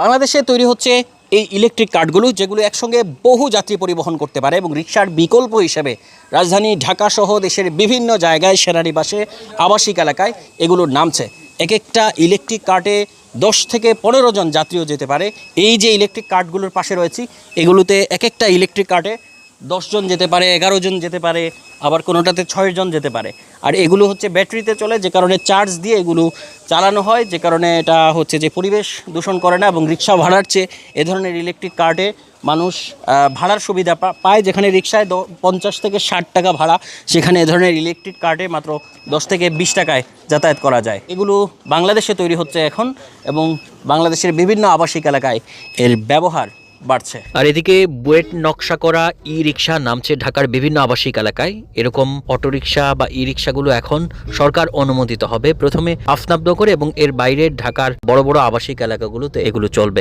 বাংলাদেশে তৈরি হচ্ছে এই ইলেকট্রিক কার্ডগুলো যেগুলো একসঙ্গে বহু যাত্রী পরিবহন করতে পারে এবং রিক্সার বিকল্প হিসেবে রাজধানী ঢাকা সহ দেশের বিভিন্ন জায়গায়, সেনানিবাসে, আবাসিক এলাকায় এগুলো নামছে। এক একটা ইলেকট্রিক কার্টে দশ থেকে পনেরো জন যাত্রীও যেতে পারে। এই যে ইলেকট্রিক কার্ডগুলোর পাশে রয়েছি, এগুলোতে এক একটা ইলেকট্রিক কার্টে জন যেতে পারে, এগারো জন যেতে পারে, আবার কোনোটাতে ছয় জন যেতে পারে। আর এগুলো হচ্ছে ব্যাটারিতে চলে, যে কারণে চার্জ দিয়ে এগুলো চালানো হয়, যে কারণে এটা হচ্ছে যে পরিবেশ দূষণ করে না এবং রিক্সা ভাড়ার চেয়ে এ ধরনের ইলেকট্রিক কার্টে মানুষ ভাড়ার সুবিধা পায়, যেখানে রিক্সায় দ- পঞ্চাশ থেকে ষাট টাকা ভাড়া, সেখানে এ ধরনের ইলেকট্রিক কার্টে মাত্র দশ থেকে বিশ টাকায় যাতায়াত করা যায়। এগুলো বাংলাদেশে তৈরি হচ্ছে এখন এবং বাংলাদেশের বিভিন্ন আবাসিক এলাকায় এর ব্যবহার বাড়ছে। আর এদিকে বুয়েট নকশা করা ই রিক্সা নামছে ঢাকার বিভিন্ন আবাসিক এলাকায়। এরকম অটোরিকশা বা ই রিক্সাগুলো এখন সরকার অনুমোদিত হবে। প্রথমে আফনাবনগর এবং এর বাইরে ঢাকার বড় বড় আবাসিক এলাকাগুলোতে এগুলো চলবে।